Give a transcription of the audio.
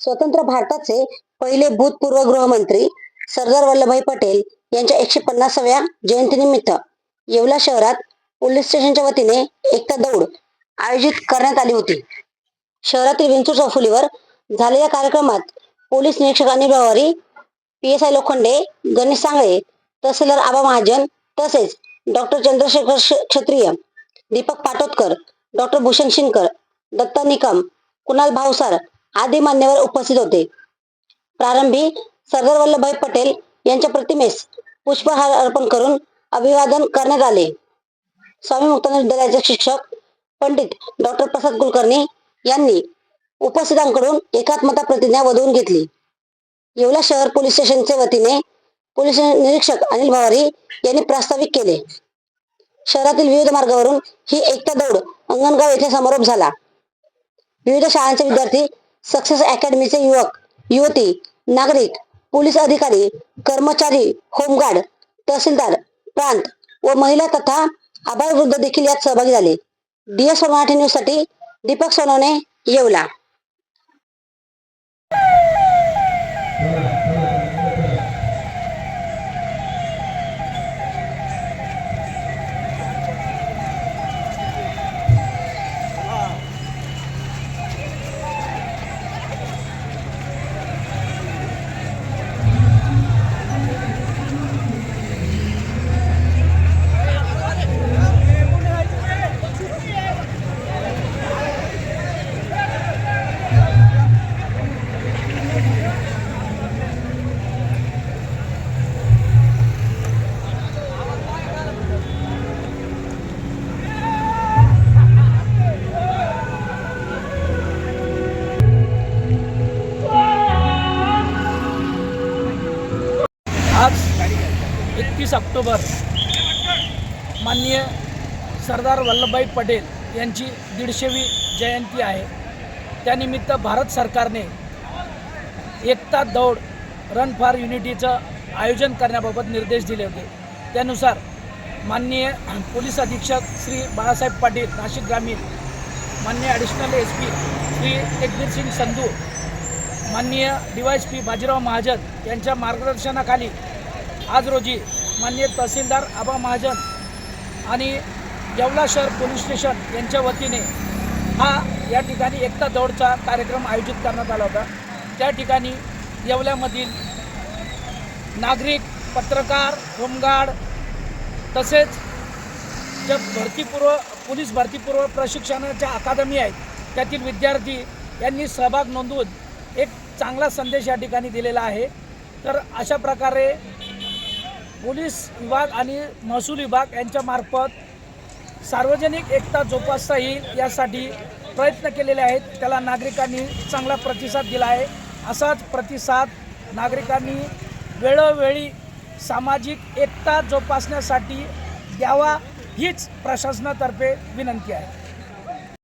स्वतंत्र भारताचे पहिले भूतपूर्व गृहमंत्री सरदार वल्लभभाई पटेल यांच्या एकशे पन्नासाव्या जयंतीनिमित्त येवला शहरात पोलीस स्टेशनच्या वतीने एकता दौड आयोजित करण्यात आली होती. शहरातील विंचू चौफुलीवर झालेल्या कार्यक्रमात पोलीस निरीक्षक अनिल प्रभारी P S I Lokhande Ganesh Sangle तहसीलदार आबा महाजन तसेच डॉक्टर चंद्रशेखर क्षत्रिय दीपक पाटोदकर डॉक्टर भूषण शिनकर दत्ता निकम कुणाल भावसार आदी मान्यवर उपस्थित होते. प्रारंभी सरदार वल्लभभाई पटेल यांच्या प्रतिमेस पुष्पहार अर्पण करून अभिवादन करण्यात आले. स्वामी मुक्तानंद विद्यालयाचे शिक्षक पंडित डॉक्टर प्रसाद कुलकर्णी यांनी उपस्थितांकडून एकात्मता प्रतिज्ञा वधवून घेतली. येवला शहर पोलीस स्टेशनच्या वतीने पोलीस निरीक्षक अनिल भवारी यांनी प्रास्ताविक केले. शहरातील विविध मार्गावरून ही एकता दौड अंगणगाव येथे समारोप झाला. विविध शाळांचे विद्यार्थी सक्सेस अकॅडमीचे युवक युवती नागरिक पोलीस अधिकारी कर्मचारी होमगार्ड तहसीलदार प्रांत व महिला तथा आभार वृद्ध देखील यात सहभागी झाले. डीएस मराठी न्यूजसाठी दीपक सोनवणे येवला. एकतीस ऑक्टोबर माननीय सरदार वल्लभभाई पटेल यांची दीडशेवी जयंती आहे. त्यानिमित्त भारत सरकारने एकता दौड रन फॉर युनिटीचं आयोजन करण्याबाबत निर्देश दिले होते. त्यानुसार माननीय पोलीस अधीक्षक श्री बाळासाहेब पाटील नाशिक ग्रामीण माननीय additional S P Shri Ekbir Singh Sandhu माननीय D Y S P Bajirao Mahajan यांच्या मार्गदर्शनाखाली आज रोजी माननीय तहसीलदार आबा महाजन आणि येवला शहर पोलीस स्टेशन यांच्या वतीने हा या ठिकाणी एकता दौडचा कार्यक्रम आयोजित करण्यात आला होता. त्या ठिकाणी येवल्यामधील नागरिक पत्रकार होमगार्ड तसेच ज्या भरतीपूर्व पोलीस भरतीपूर्व प्रशिक्षणाच्या अकादमी आहेत त्यातील विद्यार्थी यांनी सहभाग नोंदवून एक चांगला संदेश या ठिकाणी दिलेला आहे. तर अशा प्रकारे पोलीस विभाग आणि महसूल विभाग यांच्यामार्फत सार्वजनिक एकता जोपासता येईल यासाठी प्रयत्न केलेले आहेत. त्याला नागरिकांनी चांगला प्रतिसाद दिला आहे. असाच प्रतिसाद नागरिकांनी वेळोवेळी सामाजिक एकता जोपासण्यासाठी द्यावा हीच प्रशासनातर्फे विनंती आहे.